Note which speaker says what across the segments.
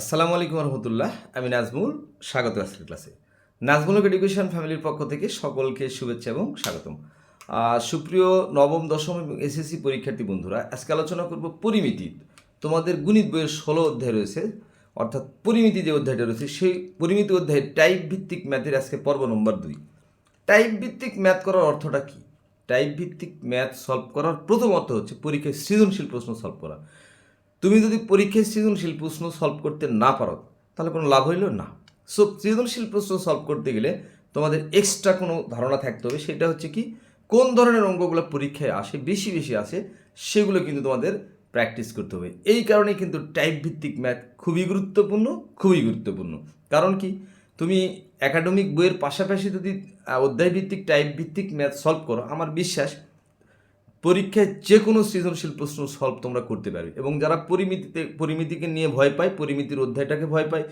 Speaker 1: আসসালামু আলাইকুম রহমতুল্লাহ, আমি নাজমুল, স্বাগত আজকের ক্লাসে। নাজমুল এডুকেশন ফ্যামিলির পক্ষ থেকে সকলকে শুভেচ্ছা এবং স্বাগতম। সুপ্রিয় নবম, দশম এবং এসএসসি পরীক্ষার্থী বন্ধুরা, আজকে আলোচনা করব পরিমিতি। তোমাদের গণিত বইয়ের ষোলো অধ্যায় রয়েছে, অর্থাৎ পরিমিতি যে অধ্যায়টা রয়েছে, সেই পরিমিতি অধ্যায়ে টাইপ ভিত্তিক ম্যাথের আজকে পর্ব নম্বর দুই। টাইপ ভিত্তিক ম্যাথ করার অর্থটা কি? টাইপ ভিত্তিক ম্যাথ সলভ করার প্রথম অর্থ হচ্ছে পরীক্ষায় সৃজনশীল প্রশ্ন সলভ করা। তুমি যদি পরীক্ষায় সৃজনশীল প্রশ্ন সলভ করতে না পারো, তাহলে কোনো লাভ হইল না। সো সৃজনশীল প্রশ্ন সলভ করতে গেলে তোমাদের এক্সট্রা কোনো ধারণা থাকতে হবে, সেটা হচ্ছে কি, কোন ধরনের অঙ্কগুলো পরীক্ষায় আসে, বেশি বেশি আসে, সেগুলো কিন্তু তোমাদের প্র্যাকটিস করতে হবে। এই কারণে কিন্তু টাইপ ভিত্তিক ম্যাথ খুবই গুরুত্বপূর্ণ খুবই গুরুত্বপূর্ণ। কারণ কি, তুমি একাডেমিক বইয়ের পাশাপাশি যদি অধ্যায় ভিত্তিক টাইপ ভিত্তিক ম্যাথ সলভ করো, আমার বিশ্বাস পরীক্ষায় যে কোনো সৃজনশীল প্রশ্ন সলভ তোমরা করতে পারবে। এবং যারা পরিমিতিতে, পরিমিতিকে নিয়ে ভয় পায়, পরিমিতির অধ্যায়টাকে ভয় পায়,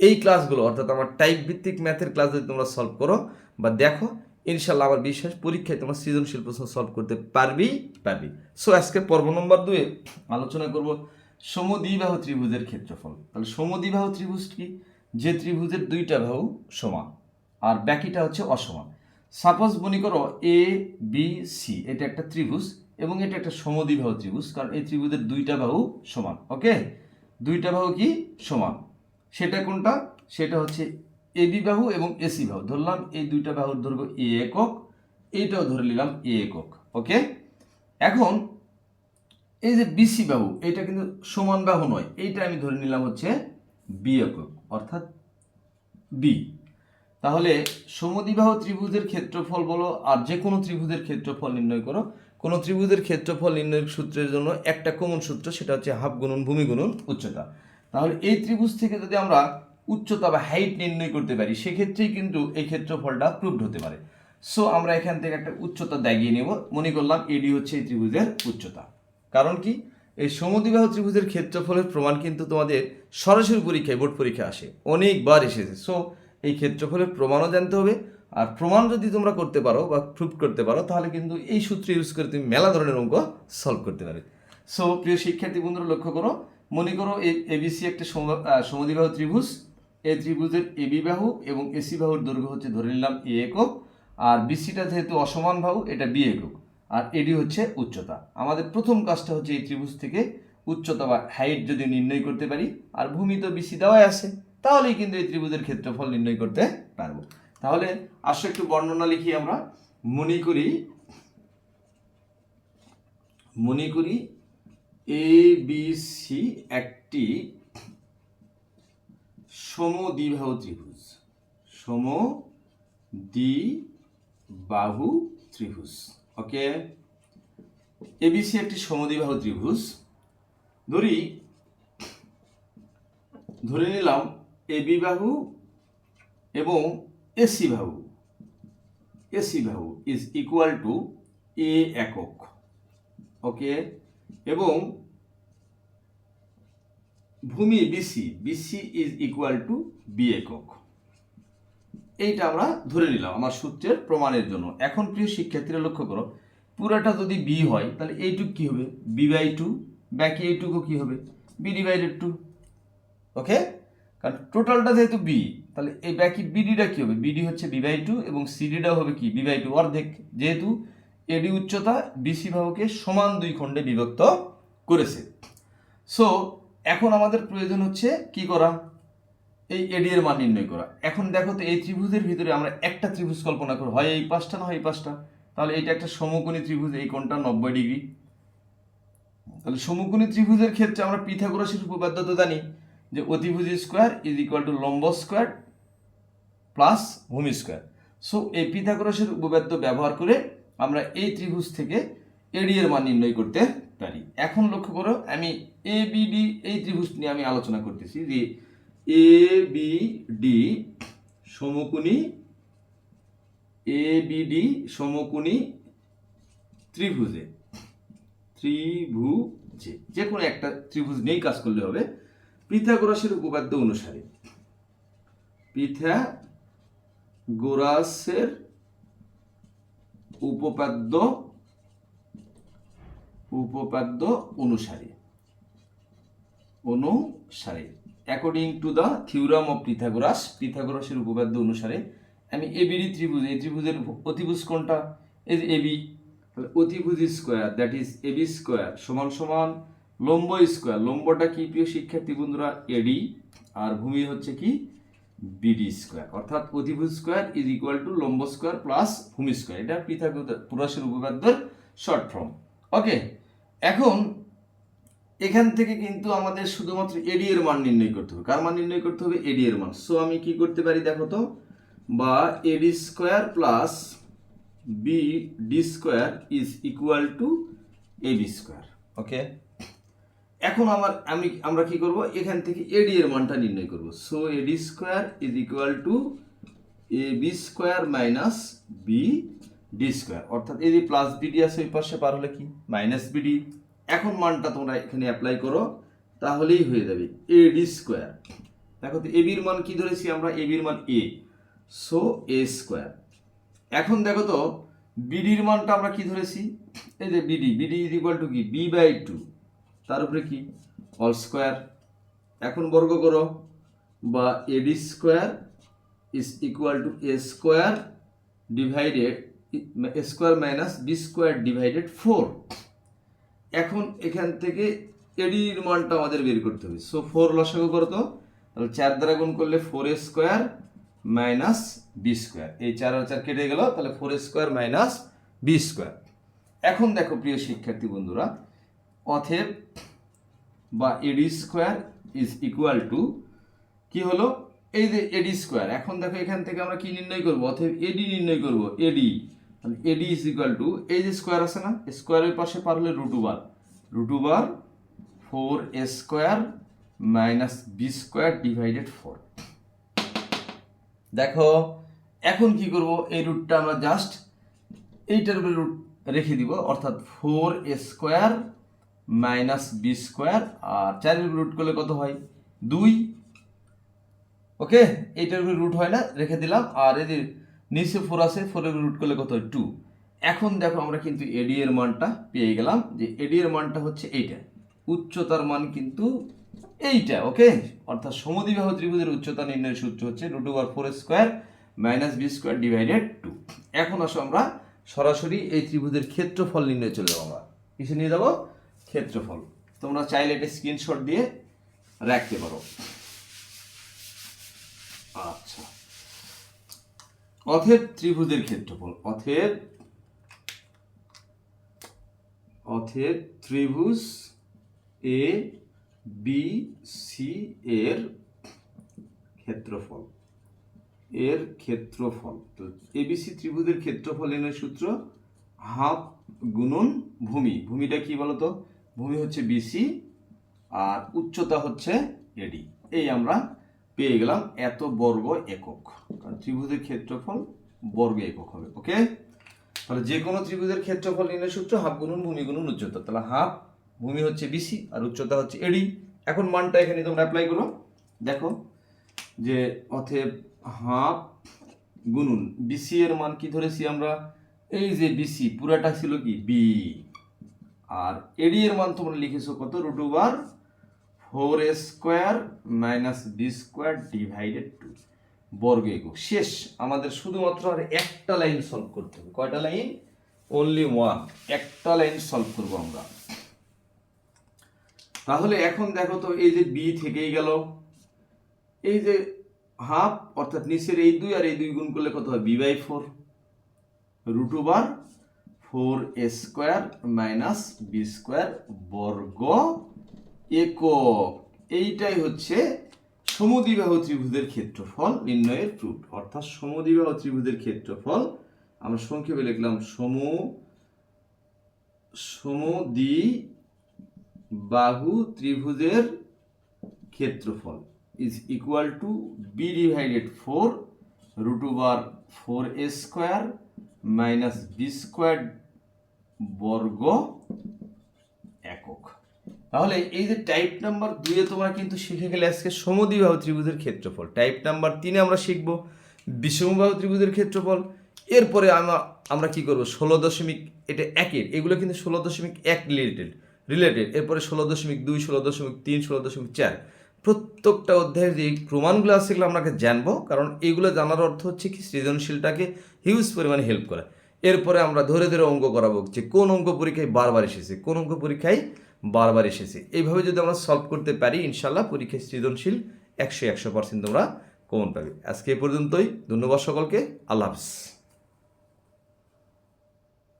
Speaker 1: এই ক্লাসগুলো অর্থাৎ আমার টাইপ ভিত্তিক ম্যাথের ক্লাস যদি তোমরা সলভ করো বা দেখো ইনশাল্লাহ আমার বিশ্বাস পরীক্ষায় তোমরা সৃজনশীল প্রশ্ন সলভ করতে পারবেই পারবি। সো আজকে পর্ব নম্বর দুয়ে আলোচনা করব সমদ্বিবাহু ত্রিভুজের ক্ষেত্রফল। তাহলে সমদ্বিবাহু ত্রিভুজ কি? যে ত্রিভুজের দুইটা বাহু সমান, আর বাকিটা হচ্ছে অসমান। সাপোজ মনে করো এ বি সি এটা একটা ত্রিভুজ। এবং এটা একটা সমদ্বিবাহু ত্রিভুজ, কারণ এই ত্রিভুজের দুইটা বাহু সমান, ওকে? দুইটা বাহু কি? সমান। সেটা কোনটা? সেটা হচ্ছে এবি বাহু এবং এসি বাহু। ধরলাম এই দুইটা বাহুর দৈর্ঘ্য এ একক, এইটাও ধরে নিলাম এ একক, ওকে? এখন, এই যে বিসি বাহু, এটা কিন্তু সমান বাহু নয়, এইটা আমি ধরে নিলাম হচ্ছে বি একক, অর্থাৎ বি। তাহলে সমদ্বিবাহ ত্রিভুজের ক্ষেত্রফল বলো, আর যে কোনো ত্রিভুজের ক্ষেত্রফল নির্ণয় করো। কোনো ত্রিভুজের ক্ষেত্রফল নির্ণয়ের সূত্রের জন্য একটা কমন সূত্র, সেটা হচ্ছে হাফ গুণন ভূমি গুণন উচ্চতা। তাহলে এই ত্রিভুজ থেকে যদি আমরা উচ্চতা বা হাইট নির্ণয় করতে পারি, সেক্ষেত্রেই কিন্তু এই ক্ষেত্রফলটা প্রুভড হতে পারে। সো আমরা এখান থেকে একটা উচ্চতা দাগিয়ে নেব। মনে করলাম এডি হচ্ছে এই ত্রিভুজের উচ্চতা। কারণ কি? এই সমদ্বিবাহ ত্রিভুজের ক্ষেত্রফলের প্রমাণ কিন্তু তোমাদের সরাসরি পরীক্ষায়, বোর্ড পরীক্ষা আসে। অনেকবার এসেছে। সো এই ক্ষেত্রফলের প্রমাণও জানতে হবে। আর প্রমাণ যদি তোমরা করতে পারো বা প্রুভ করতে পারো তাহলে কিন্তু এই সূত্র ইউজ করে তুমি মেলা ধরনের অঙ্ক সলভ করতে পারবে। সো প্রিয় শিক্ষার্থী বন্ধুরা লক্ষ্য করো মনে করো এবিসি একটা সম- আহ, সমদ্বিবাহু ত্রিভুজ এই ত্রিভুজের এবি বাহু এবং এসি বাহুর দৈর্ঘ্য হচ্ছে ধরে নিলাম এ একক আর বিসিটা যেহেতু অসমান বাহু এটা বি একক আর এডি হচ্ছে উচ্চতা। আমাদের প্রথম কাজটা হচ্ছে এই ত্রিভুজ থেকে উচ্চতা বা হাইট যদি নির্ণয় করতে পারি আর ভূমি তো বিসি দেওয়াই আছে তাহলেই কিন্তু এই ত্রিভুজের ক্ষেত্রফল নির্ণয় করতে পারব। তাহলে আসো একটু বর্ণনা লিখি আমরা। মনে করি মনে করি এ বি সি একটি সমদ্বিবাহু ত্রিভুজ। সম দ্বি বাহু ত্রিভুজ ওকে এবিসি একটি সমদ্বিবাহু ত্রিভুজ। ধরি, ধরে নিলাম এবি বাহু এবং এসি বাহু এসি বাহু ইজ ইকুয়াল টু এ একক ওকে এবং ভূমি BC BC is equal to B একক। এইটা আমরা ধরে নিলাম আমার সূত্রের প্রমাণের জন্য। এখন প্রিয় শিক্ষার্থীরা লক্ষ্য করো, পুরাটা যদি বি হয়, তাহলে এইটুক কি হবে? বি বাই টু বাকি এইটুকু কি হবে? বি ডিভাইডেড টু ওকে কারণ টোটালটা যেহেতু বি তাহলে এই বাকি বিডিটা কি হবে? বিডি হচ্ছে বি বাই টু এবং সিডিটা হবে কি? বি বাই টু অর্ধেক। যেহেতু এডি উচ্চতা বিসি বাহুকে সমান দুই খণ্ডে বিভক্ত করেছে। সো এখন আমাদের প্রয়োজন হচ্ছে কি করা? এই এডি এর মান নির্ণয় করা। এখন দেখো তো এই ত্রিভুজের ভিতরে আমরা একটা ত্রিভুজ কল্পনা করব। হয় এই পাঁচটা না হয় এই পাঁচটা? তাহলে এটা একটা সমকোণী ত্রিভুজ, এই কোণটা নব্বই ডিগ্রি। তাহলে সমকোণী ত্রিভুজের ক্ষেত্রে আমরা পিথাগোরাসের উপপাদ্য তো জানি। যে অতিভুজ স্কোয়ার ইজ ইকুয়াল টু লম্ব স্কোয়ার প্লাস ভূমি স্কোয়ার। সো এই পিথাগোরাসের উপপাদ্য ব্যবহার করে আমরা এই ত্রিভুজ থেকে এডি মান নির্ণয় করতে পারি। এখন লক্ষ্য করো, আমি এ বি ডি এই ত্রিভুজ নিয়ে আমি আলোচনা করতেছি যে এ বি ডি সমকোণী এ বি ডি সমকোণী ত্রিভুজে। ত্রিভুজে। যে কোনো একটা ত্রিভুজ নিয়েই কাজ করলে হবে। পিথাগোরাসের উপপাদ্য অনুসারে। পিথাগোরাসের উপপাদ্য উপপাদ্য অনুসারে। অনুসারে। According to the theorem of Pythagoras পিথাগোরাসের উপপাদ্য অনুসারে, আমি এবিডি ত্রিভুজ, এই ত্রিভুজের অতিভুজ কোনটা? এই এবি তাহলে অতিভুজ square that is AB square সমান সমান লম্ব স্কোয়ার। লম্বটা কি প্রিয় শিক্ষার্থী বন্ধুরা? এডি আর ভূমি হচ্ছে কি? BD square. অর্থাৎ অতিভুজ স্কোয়ার ইজ ইকুয়াল টু লম্ব স্কোয়ার প্লাস ভূমি স্কোয়ার। এটা পিথাগোরাসের উপপাদ্যের শর্ট ফর্ম ওকে এখন এখান থেকে কিন্তু আমাদের শুধুমাত্র এডি এর মান নির্ণয় করতে হবে। কার মান নির্ণয় করতে হবে? এডি এর মান। সো আমি কি করতে পারি দেখো তো? বা AD square plus B D square is equal to AB square. Okay এখন আমার, আমি, আমরা কি করব? এখান থেকে এডি এর মানটা নির্ণয় করব। So AD square is equal to A B square minus B D square অর্থাৎ এই যে প্লাস বিডি আছে, ওই পাশে পার হলে কি? মাইনাস বিডি এখন মানটা তোমরা এখানে অ্যাপ্লাই করো, তাহলেই হয়ে যাবে এ ডি স্কোয়ার দেখো তো এবির মান কি ধরেছি আমরা? এবির মান এ সো এ স্কোয়ার এখন দেখো তো বিডির মানটা আমরা কি ধরেছি? এই যে BD BD is equal to কি? বি বাই টু তার উপরে কি? অল স্কোয়ার এখন বর্গ করো বা AD square is equal to A square divided A square minus B square divided four এখন এখান থেকে এডির মানটা আমাদের বের করতে হবে। সো ফোর লসাগু করো তো। তাহলে চার দ্বারা গুণ করলে four square minus b square এই চার আর চার কেটে গেল, তাহলে four square minus b square এখন দেখো প্রিয় শিক্ষার্থী বন্ধুরা অথেব বা AD square is equal to কি হলো? এই যে এডি স্কোয়ার, এখন দেখো এখান থেকে আমরা কি নির্ণয় করব? অথবা এডি নির্ণয় করব এডি তাহলে এডি ইজ ইকুয়াল টু, এই যে স্কোয়ার আছে না স্কোয়ারের পাশে পার হলে root over root over four square minus b square divided four. দেখো, এখন কি করব? এই রুটটা আমরা জাস্ট এইটার উপরে রুট রেখে দিব, অর্থাৎ four a square minus b square আর চারের রুট করলে কত হয়? দুই। ওকে? এইটার উপরে রুট হয় না, রেখে দিলাম। আর যে নিচে ফোর আছে ফোরের রুট করলে কত হয়? টু এখন দেখো আমরা কিন্তু এডি এর মানটা পেয়ে গেলাম যে এডি এর মানটা হচ্ছে এইটা। উচ্চতার মান কিন্তু এইটা, ওকে? অর্থাৎ সমদ্বিবাহ ত্রিভুজের উচ্চতা নির্ণয়ের সূত্র হচ্ছে root over four square minus b square divided two এখন আসো আমরা সরাসরি এই ত্রিভুজের ক্ষেত্রফল নির্ণয় চলে যাব আমরা। কিসে নিয়ে যাব? ক্ষেত্রফল। তোমরা চাইলে এটা স্ক্রিনশট দিয়ে রাখতে পারো। আচ্ছা। অথেব ত্রিভুজের ক্ষেত্রফল। অথেব অথেব ত্রিভুজ এ বি সি এর ক্ষেত্রফল। এর ক্ষেত্রফল। তো এবিসি ত্রিভুজের ক্ষেত্রফল এর সূত্র হাফ গুণন ভূমি। ভূমিটা কি বলতো? ভূমি হচ্ছে বিসি আর উচ্চতা হচ্ছে এডি এই আমরা পেয়ে গেলাম এত বর্গ একক। কারণ ত্রিভুজের ক্ষেত্রফল বর্গ একক হবে ওকে তাহলে যে কোনো ত্রিভুজের ক্ষেত্রফল নির্ণয় সূত্র হাফ গুণন ভূমি গুণন উচ্চতা। তাহলে হাফ ভূমি হচ্ছে বিসি আর উচ্চতা হচ্ছে এডি এখন মানটা এখানে তোমরা অ্যাপ্লাই করো। দেখো যে অথেব হাফ গুণন বিসি এর মান কি ধরেছি আমরা? এই যে বিসি পুরাটা ছিল কি? বি আর এডি এর মান তোমরা লিখেছো কত? Root over four square minus b square divided two বর্গ একক। শেষ। আমাদের শুধুমাত্র আর একটা লাইন সলভ করতে হবে। কয়টা লাইন অনলি ওয়ান একটা লাইন সলভ করব আমরা। তাহলে এখন দেখো তো এই যে বি থেকেই গেল। এই যে হাফ অর্থাৎ নিচের এই দুই আর এই দুই গুণ করলে কত হয়? B by four root over four a square minus b square বর্গ একক। এইটাই হচ্ছে সমদ্বিবাহ ত্রিভুজের ক্ষেত্রফল নির্ণয়ের প্রুফ অর্থাৎ সমদ্বিবাহ ত্রিভুজের ক্ষেত্রফল, আমরা সংক্ষেপে লিখলাম সম সমদ্বি বাহু ত্রিভুজের ক্ষেত্রফল is equal to b divided four root over four a square minus b square বর্গ একক। তাহলে এই যে টাইপ নাম্বার দুইয়ে তোমরা কিন্তু শিখে গেলে আজকে সমদ্বিবাহু ত্রিভুজের ক্ষেত্রফল। টাইপ নাম্বার তিনে আমরা শিখব বিষমবাহু ত্রিভুজের ক্ষেত্রফল। এরপরে আমরা আমরা কি করব? ষোলো দশমিক এটা একের। এগুলো কিন্তু ষোলো দশমিক এক রিলেটেড রিলেটেড এরপরে ষোলো দশমিক দুই, ষোলো দশমিক তিন, ষোলো দশমিক চার। প্রত্যেকটা অধ্যায়ের যে প্রমাণগুলো আছে সেগুলো আপনাকে জানব, কারণ এইগুলো জানার অর্থ হচ্ছে কি সৃজনশীলটাকে হিউজ পরিমাণে হেল্প করে। এরপরে আমরা ধরে ধরে অঙ্ক করাবো যে কোন অঙ্ক পরীক্ষায় বারবার এসেছে, কোন অঙ্ক পরীক্ষায় বারবার এসেছে। এইভাবে যদি আমরা সলভ করতে পারি ইনশাল্লাহ পরীক্ষায় সৃজনশীল একশো একশো পার্সেন্ট তোমরা কমন পাবে। আজকে এ পর্যন্তই, ধন্যবাদ সকলকে, আল্লাহ হাফিজ।